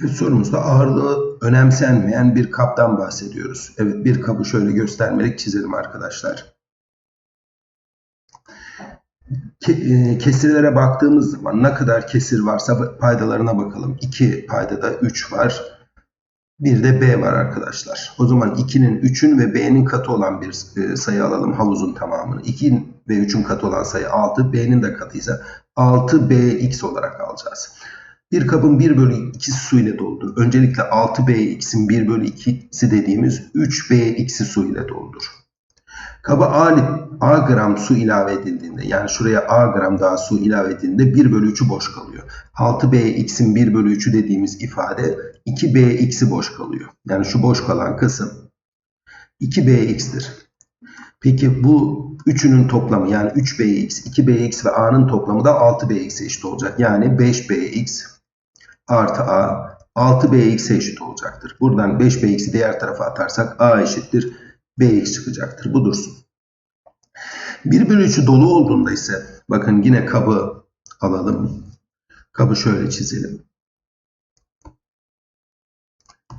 Sorumuzda ağırlığı önemsenmeyen bir kaptan bahsediyoruz. Evet bir kabı şöyle göstermelik çizelim arkadaşlar. E, Kesirlere baktığımız zaman ne kadar kesir varsa paydalarına bakalım. 2 paydada 3 var. Bir de B var arkadaşlar. O zaman 2'nin 3'ün ve B'nin katı olan bir e, sayı alalım havuzun tamamını. 2 ve 3'ün katı olan sayı 6, B'nin de katıysa 6BX olarak alacağız. Bir kabın 1 bölü 2'si su ile doldur. Öncelikle 6BX'in 1 bölü 2'si dediğimiz 3BX'i su ile doldur. Kaba A, A gram su ilave edildiğinde yani şuraya A gram daha su ilave edildiğinde 1 bölü 3'ü boş kalıyor. 6BX'in 1 bölü 3'ü dediğimiz ifade 2BX'i boş kalıyor. Yani şu boş kalan kısım 2BX'tir. Peki bu üçünün toplamı yani 3BX, 2BX ve A'nın toplamı da 6BX'e eşit olacak. Yani 5BX artı A 6BX'e eşit olacaktır. Buradan 5BX'i diğer tarafa atarsak A eşittir BX çıkacaktır. Bu dursun. 1 bölü 3'ü dolu olduğunda ise bakın yine kabı alalım. Kabı şöyle çizelim.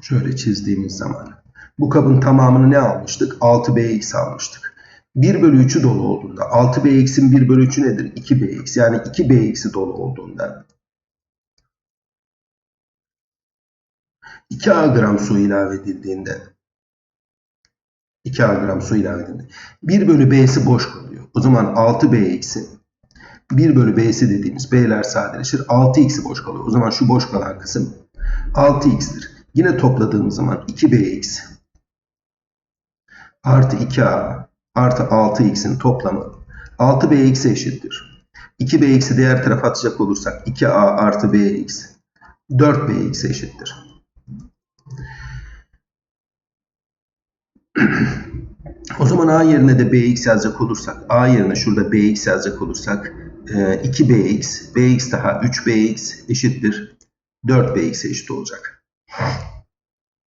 Şöyle çizdiğimiz zaman. Bu kabın tamamını ne almıştık? 6bx almıştık. 1 bölü 3'ü dolu olduğunda 6bx'in 1 bölü 3'ü nedir? 2bx. Yani 2bx'i dolu olduğunda 2a gram su ilave edildiğinde 2a gram su ilave edildiğinde 1 bölü b'si boş kalıyor. O zaman 6bx'in 1 bölü b'si dediğimiz b'ler sadeleşir. 6x'i boş kalıyor. O zaman şu boş kalan kısım 6x'tir. Yine topladığımız zaman 2bx artı 2a artı 6x'in toplamı 6bx'e eşittir. 2bx'i diğer tarafa atacak olursak 2a artı bx 4bx'e eşittir. O zaman a yerine de bx yazacak olursak a yerine şurada bx yazacak olursak 2bx bx daha 3bx eşittir 4bx'e eşit olacak.